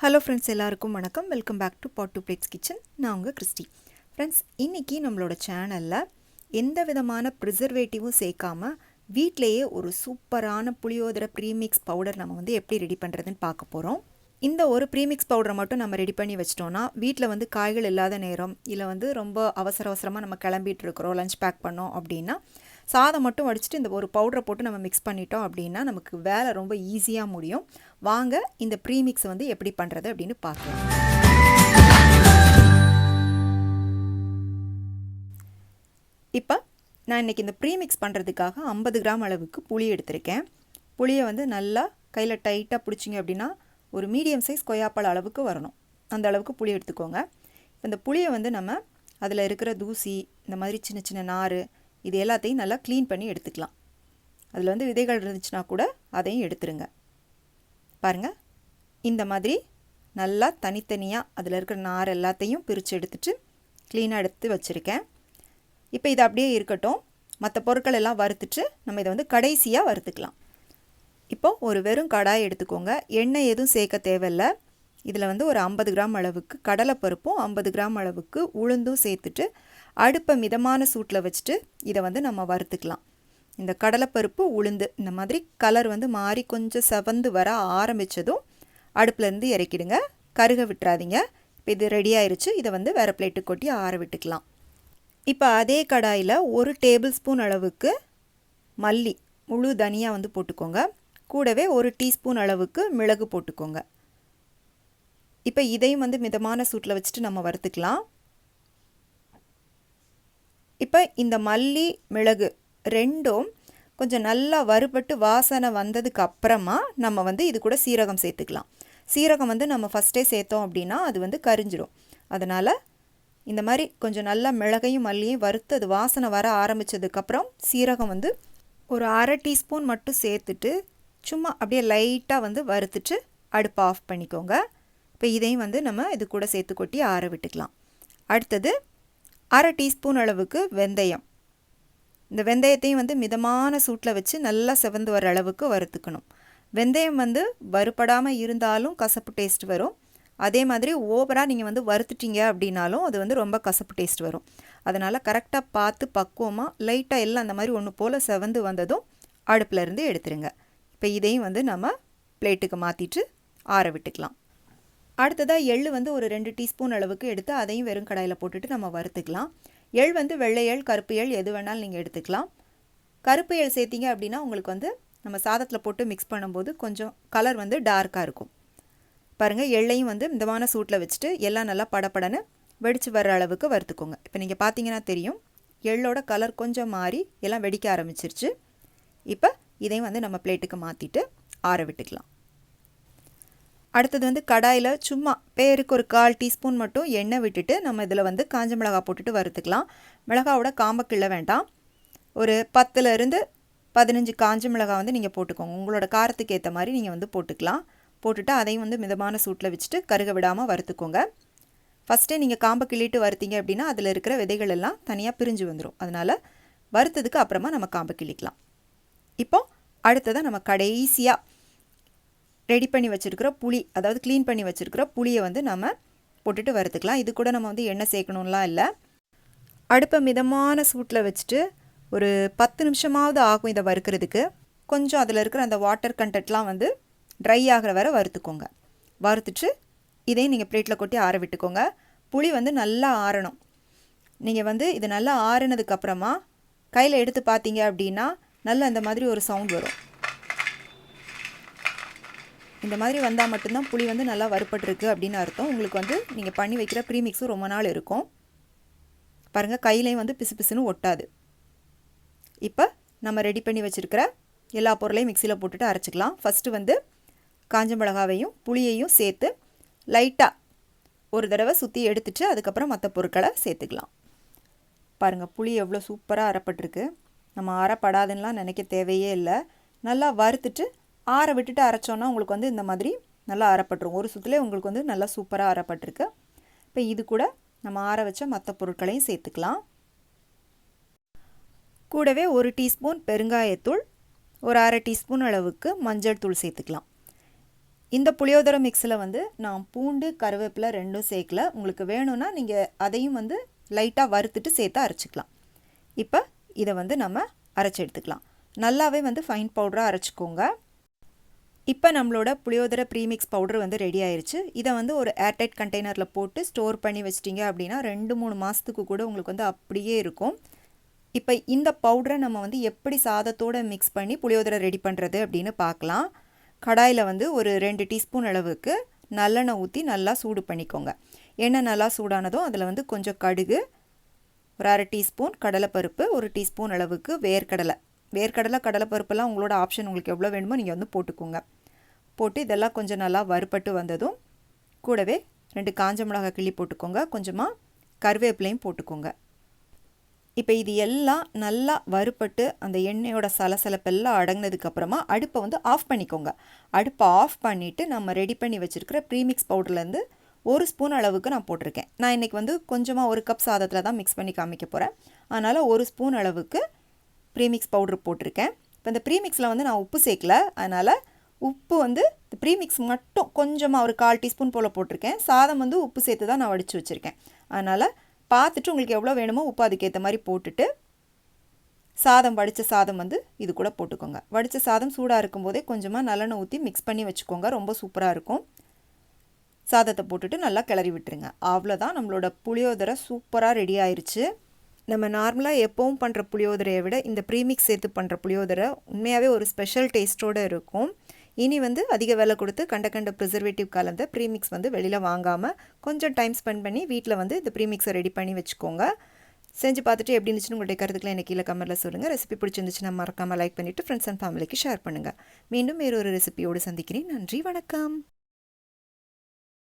Hello friends எல்லாருக்கும் வணக்கம். Welcome back to pot to plates kitchen நான் உங்கள் கிறிஸ்டி. ஃப்ரெண்ட்ஸ் இன்றைக்கி நம்மளோட சேனலில் எந்த விதமான ப்ரிசர்வேட்டிவும் சேர்க்காமல் வீட்டிலையே ஒரு சூப்பரான புளியோதரை ப்ரீமிக்ஸ் பவுடர் நம்ம வந்து எப்படி ரெடி பண்ணுறதுன்னு பார்க்க போகிறோம் இந்த ஒரு ப்ரீமிக்ஸ் பவுடரை மட்டும் நம்ம ரெடி பண்ணி வச்சிட்டோன்னா வீட்டில் வந்து காய்கள் இல்லாத நேரம் இல்லை வந்து ரொம்ப அவசர அவசரமாக நம்ம கிளம்பிட்டு இருக்கிறோம் லஞ்ச் பேக் பண்ணோம் அப்படின்னா சாதம் மட்டும் வடிச்சிட்டு இந்த ஒரு பவுடரை போட்டு நம்ம மிக்ஸ் பண்ணிட்டோம் அப்படின்னா நமக்கு வேலை ரொம்ப ஈஸியாக முடியும். வாங்க இந்த ப்ரீமிக்ஸ் வந்து எப்படி பண்ணுறது அப்படின்னு பார்க்கலாம். இப்போ நான் இன்றைக்கி இந்த ப்ரீமிக்ஸ் பண்ணுறதுக்காக ஐம்பது கிராம் அளவுக்கு புளி எடுத்திருக்கேன். புளியை வந்து நல்லா கையில் டைட்டாக பிடிச்சிங்க அப்படின்னா ஒரு மீடியம் சைஸ் கொய்யாப்பழ அளவுக்கு வரணும். அந்த அளவுக்கு புளி எடுத்துக்கோங்க. இந்த புளியை வந்து நம்ம அதில் இருக்கிற தூசி இந்த மாதிரி சின்ன சின்ன நார் இது எல்லாத்தையும் நல்லா க்ளீன் பண்ணி எடுத்துக்கலாம். அதில் வந்து விதைகள் இருந்துச்சுன்னா கூட அதையும் எடுத்துருங்க. பாருங்கள் இந்த மாதிரி நல்லா தனித்தனியாக அதில் இருக்கிற நார் எல்லாத்தையும் பிரித்து எடுத்துட்டு க்ளீனாக எடுத்து வச்சுருக்கேன். இப்போ இது அப்படியே இருக்கட்டும். மற்ற பொருட்கள் எல்லாம் வறுத்துட்டு நம்ம இதை வந்து கடைசியாக வறுத்துக்கலாம். இப்போ ஒரு வெறும் கடாய் எடுத்துக்கோங்க. எண்ணெய் எதுவும் சேர்க்க தேவையில்லை. இதில் வந்து ஒரு ஐம்பது கிராம் அளவுக்கு கடலைப்பருப்பும் ஐம்பது கிராம் அளவுக்கு உளுந்தும் சேர்த்துட்டு அடுப்பை மிதமான சூட்டில் வச்சுட்டு இதை வந்து நம்ம வறுத்துக்கலாம். இந்த கடலைப்பருப்பு உளுந்து இந்த மாதிரி கலர் வந்து மாறி கொஞ்சம் செவந்து வர ஆரம்பித்ததும் அடுப்புலேருந்து இறக்கிடுங்க. கருக விட்டுறாதீங்க. இப்போ இது ரெடி ஆயிடுச்சு இதை வந்து வேறு பிளேட்டு கொட்டி ஆற விட்டுக்கலாம். இப்போ அதே கடாயில் ஒரு டேபிள் ஸ்பூன் அளவுக்கு மல்லி முழு தனியாக வந்து போட்டுக்கோங்க. கூடவே ஒரு டீஸ்பூன் அளவுக்கு மிளகு போட்டுக்கோங்க. இப்போ இதையும் வந்து மிதமான சூட்டில் வச்சுட்டு நம்ம வறுத்துக்கலாம். இப்போ இந்த மல்லி மிளகு ரெண்டும் கொஞ்சம் நல்லா வறுபட்டு வாசனை வந்ததுக்கு அப்புறமா நம்ம வந்து இது கூட சீரகம் சேர்த்துக்கலாம். சீரகம் வந்து நம்ம ஃபஸ்ட்டே சேர்த்தோம் அப்படின்னா அது வந்து கரிஞ்சிடும் அதனால் இந்த மாதிரி கொஞ்சம் நல்லா மிளகையும் மல்லியும் வறுத்து அது வாசனை வர ஆரம்பித்ததுக்கப்புறம் சீரகம் வந்து ஒரு அரை டீஸ்பூன் மட்டும் சேர்த்துட்டு சும்மா அப்படியே லைட்டாக வந்து வறுத்துட்டு அடுப்பை ஆஃப் பண்ணிக்கோங்க. இப்போ இதையும் வந்து நம்ம இது கூட சேர்த்து கொட்டி ஆற விட்டுக்கலாம். அடுத்தது அரை டீஸ்பூன் அளவுக்கு வெந்தயம். இந்த வெந்தயத்தையும் வந்து மிதமான சூட்டில் வச்சு நல்லா செவந்து வர அளவுக்கு வறுத்துக்கணும். வெந்தயம் வந்து வறுபடாமல் இருந்தாலும் கசப்பு டேஸ்ட் வரும். அதே மாதிரி ஓவராக நீங்கள் வந்து வறுத்துட்டீங்க அப்படின்னாலும் அது வந்து ரொம்ப கசப்பு டேஸ்ட் வரும். அதனால் கரெக்டாக பார்த்து பக்குவமாக லைட்டாக எல்லாம் அந்த மாதிரி ஒன்று போல் செவந்து வந்ததும் அடுப்பில் இருந்து எடுத்துருங்க. இப்போ இதையும் வந்து நம்ம பிளேட்டுக்கு மாற்றிட்டு ஆற விட்டுக்கலாம். அடுத்ததாக எள் வந்து ஒரு ரெண்டு டீஸ்பூன் அளவுக்கு எடுத்து அதையும் வெறும் கடாயில் போட்டுட்டு நம்ம வறுத்துக்கலாம். எள் வந்து வெள்ளை எள் கருப்பு எள் எது வேணாலும் நீங்கள் எடுத்துக்கலாம். கருப்பு எள் சேர்த்திங்க அப்படின்னா உங்களுக்கு வந்து நம்ம சாதத்தில் போட்டு மிக்ஸ் பண்ணும்போது கொஞ்சம் கலர் வந்து டார்க்காக இருக்கும். பாருங்கள் எள்ளையும் வந்து மிதமான சூட்டில் வச்சுட்டு எல்லாம் நல்லா படப்படன்னு வெடித்து வர்ற அளவுக்கு வறுத்துக்கோங்க. இப்போ நீங்கள் பார்த்தீங்கன்னா தெரியும் எள்ளோட கலர் கொஞ்சம் மாறி எல்லாம் வெடிக்க ஆரம்பிச்சிருச்சு. இப்போ இதையும் வந்து நம்ம பிளேட்டுக்கு மாற்றிட்டு ஆற விட்டுக்கலாம். அடுத்தது வந்து கடாயில் சும்மா பேருக்கு ஒரு கால் டீஸ்பூன் மட்டும் எண்ணெய் விட்டுட்டு நம்ம இதில் வந்து காஞ்ச மிளகா போட்டுட்டு வறுத்துக்கலாம். மிளகாவோட காம்ப கிள்ள வேண்டாம். ஒரு பத்துலேருந்து பதினஞ்சு காஞ்ச மிளகா வந்து நீங்கள் போட்டுக்கோங்க. உங்களோட காரத்துக்கு ஏற்ற மாதிரி நீங்கள் வந்து போட்டுக்கலாம். போட்டுட்டு அதையும் வந்து மிதமான சூட்டில் வச்சுட்டு கருக விடாமல் வறுத்துக்கோங்க. ஃபஸ்ட்டே நீங்கள் காம்பை கிள்ளிட்டு வறுத்தீங்க அப்படின்னா அதில் இருக்கிற விதைகள் எல்லாம் தனியாக பிரிஞ்சு வந்துடும் அதனால் வறுத்ததுக்கு அப்புறமா நம்ம காம்பை கிள்ளிக்கலாம். இப்போ அடுத்ததாக நம்ம கடைசியாக ரெடி பண்ணி வச்சுருக்கிற புளி அதாவது க்ளீன் பண்ணி வச்சுருக்கிற புளியை வந்து நம்ம போட்டுட்டு வறுத்துக்கலாம். இது கூட நம்ம வந்து எண்ணெய் சேர்க்கணும்லாம் இல்லை. அடுப்பை மிதமான சூட்டில் வச்சுட்டு ஒரு பத்து நிமிஷமாவது ஆகும் இதை வறுக்கிறதுக்கு. கொஞ்சம் அதில் இருக்கிற அந்த வாட்டர் கண்டென்ட்லாம் வந்து ட்ரை ஆகிற வரை வறுத்துக்கோங்க. வறுத்துட்டு இதையும் நீங்கள் பிளேட்டில் கொட்டி ஆற விட்டுக்கோங்க. புளி வந்து நல்லா ஆறணும். நீங்கள் வந்து இது நல்லா ஆறினதுக்கப்புறமா கையில் எடுத்து பார்த்தீங்க அப்படின்னா நல்லா இந்த மாதிரி ஒரு சவுண்ட் வரும். இந்த மாதிரி வந்தால் மட்டும்தான் புளி வந்து நல்லா வறுபட்டுருக்கு அப்படின்னு அர்த்தம். உங்களுக்கு வந்து நீங்கள் பண்ணி வைக்கிற ப்ரீமிக்ஸும் ரொம்ப நாள் இருக்கும். பாருங்கள் கையிலையும் வந்து பிசு பிசுன்னு ஒட்டாது. இப்போ நம்ம ரெடி பண்ணி வச்சுருக்கிற எல்லா பொருளையும் மிக்சியில் போட்டுட்டு அரைச்சிக்கலாம். ஃபஸ்ட்டு வந்து காஞ்ச மிளகாவையும் புளியையும் சேர்த்து லைட்டாக ஒரு தடவை சுற்றி எடுத்துட்டு அதுக்கப்புறம் மற்ற பொருட்களை சேர்த்துக்கலாம். பாருங்கள் புளி எவ்வளோ சூப்பராக அரைப்பட்டிருக்கு. நம்ம அரைப்படாதுன்னெலாம் நினைக்க தேவையே இல்லை. நல்லா வறுத்துட்டு ஆற விட்டுட்டு அரைச்சோன்னா உங்களுக்கு வந்து இந்த மாதிரி நல்லா அறப்பட்டுரும் ஒரு சுற்றுலே உங்களுக்கு வந்து நல்லா சூப்பராக அறப்பட்டிருக்கு இப்போ இது கூட நம்ம ஆற வச்ச மற்ற பொருட்களையும் சேர்த்துக்கலாம். கூடவே ஒரு டீஸ்பூன் பெருங்காயத்தூள் ஒரு அரை டீஸ்பூன் அளவுக்கு மஞ்சள் தூள் சேர்த்துக்கலாம். இந்த புளியோதரை மிக்ஸில் வந்து நான் பூண்டு கருவேப்பிலை ரெண்டும் சேர்க்கல. உங்களுக்கு வேணும்னா நீங்கள் அதையும் வந்து லைட்டாக வறுத்துட்டு சேர்த்து அரைச்சிக்கலாம். இப்போ இதை வந்து நம்ம அரைச்சி எடுத்துக்கலாம். நல்லாவே வந்து ஃபைன் பவுடராக அரைச்சிக்கோங்க. இப்போ நம்மளோட புளியோதரை ப்ரீமிக்ஸ் பவுடர் வந்து ரெடி ஆயிடுச்சு இதை வந்து ஒரு ஏர்டைட் கண்டெய்னரில் போட்டு ஸ்டோர் பண்ணி வச்சிட்டிங்க அப்படின்னா ரெண்டு மூணு மாதத்துக்கு கூட உங்களுக்கு வந்து அப்படியே இருக்கும். இப்போ இந்த பவுடரை நம்ம வந்து எப்படி சாதத்தோடு மிக்ஸ் பண்ணி புளியோதரை ரெடி பண்ணுறது அப்படின்னு பார்க்கலாம். கடாயில் வந்து ஒரு ரெண்டு டீஸ்பூன் அளவுக்கு நல்லெண்ணெய் ஊற்றி நல்லா சூடு பண்ணிக்கோங்க. எண்ணெய் நல்லா சூடானதும் அதில் வந்து கொஞ்சம் கடுகு ஒரு அரை டீஸ்பூன் கடலைப்பருப்பு ஒரு டீஸ்பூன் அளவுக்கு வேர்க்கடலை. வேர்க்கடலை கடலைப்பருப்புலாம் உங்களோட ஆப்ஷன் உங்களுக்கு எவ்வளோ வேணுமோ நீங்கள் வந்து போட்டுக்கோங்க. போட்டு இதெல்லாம் கொஞ்சம் நல்லா வறுபட்டு வந்ததும் கூடவே ரெண்டு காஞ்ச மிளகாய் கிள்ளி போட்டுக்கோங்க. கொஞ்சமாக கருவேப்பிலையும் போட்டுக்கோங்க. இப்போ இது எல்லாம் நல்லா வறுபட்டு அந்த எண்ணெயோட சலசலப்பெல்லாம் அடங்கினதுக்கப்புறமா அடுப்பை வந்து ஆஃப் பண்ணிக்கோங்க. அடுப்பை ஆஃப் பண்ணிவிட்டு நம்ம ரெடி பண்ணி வச்சுருக்கிற ப்ரீமிக்ஸ் பவுடர்லேருந்து ஒரு ஸ்பூன் அளவுக்கு நான் போட்டிருக்கேன். நான் இன்றைக்கி வந்து கொஞ்சமாக ஒரு கப் சாதத்தில் தான் மிக்ஸ் பண்ணி காமிக்க போகிறேன் அதனால் ஒரு ஸ்பூன் அளவுக்கு ப்ரீமிக்ஸ் பவுடர் போட்டிருக்கேன். இப்போ இந்த ப்ரீமிக்ஸில் வந்து நான் உப்பு சேர்க்கல. அதனால் உப்பு வந்து இந்த ப்ரீமிக்ஸ் மட்டும் கொஞ்சமாக ஒரு கால் டீஸ்பூன் போல் போட்டிருக்கேன். சாதம் வந்து உப்பு சேர்த்து தான் நான் வடித்து வச்சுருக்கேன். அதனால் பார்த்துட்டு உங்களுக்கு எவ்வளோ வேணுமோ உப்பு அதுக்கேற்ற மாதிரி போட்டுட்டு சாதம் வடித்த சாதம் வந்து இது கூட போட்டுக்கோங்க. வடித்த சாதம் சூடாக இருக்கும்போதே கொஞ்சமாக நல்லெண்ணெய் ஊற்றி மிக்ஸ் பண்ணி வச்சுக்கோங்க. ரொம்ப சூப்பராக இருக்கும். சாதத்தை போட்டுட்டு நல்லா கிளறி விட்டுருங்க. அவ்வளோதான் நம்மளோட புளியோதரை சூப்பராக ரெடி ஆயிடுச்சு நம்ம நார்மலாக எப்போவும் பண்ணுற புளியோதரையை விட இந்த ப்ரீமிக்ஸ் சேர்த்து பண்ணுற புளியோதரை உண்மையாகவே ஒரு ஸ்பெஷல் டேஸ்ட்டோடு இருக்கும். இனி வந்து அதிக விலை கொடுத்து கண்ட கண்ட ப்ரிசர்வேட்டிவ் கலந்த ப்ரீமிக்ஸ் வந்து வெளியில் வாங்காமல் கொஞ்சம் டைம் ஸ்பெண்ட் பண்ணி வீட்டில் வந்து இந்த ப்ரீமிக்ஸை ரெடி பண்ணி வச்சுக்கோங்க. செஞ்சு பார்த்துட்டு எப்படி இருந்துச்சுன்னு உங்களுடைய கருத்துக்களை எனக்கு கீழே கமெண்ட்டில் சொல்லுங்கள் ரெசிபி பிடிச்சிருந்துச்சுன்னா மறக்காமல் லைக் பண்ணிவிட்டு ஃப்ரெண்ட்ஸ் அண்ட் ஃபேமிலிக்கு ஷேர் பண்ணுங்கள் மீண்டும் வேறு ஒரு ரெசிபியோடு சந்திக்கிறேன். நன்றி வணக்கம்.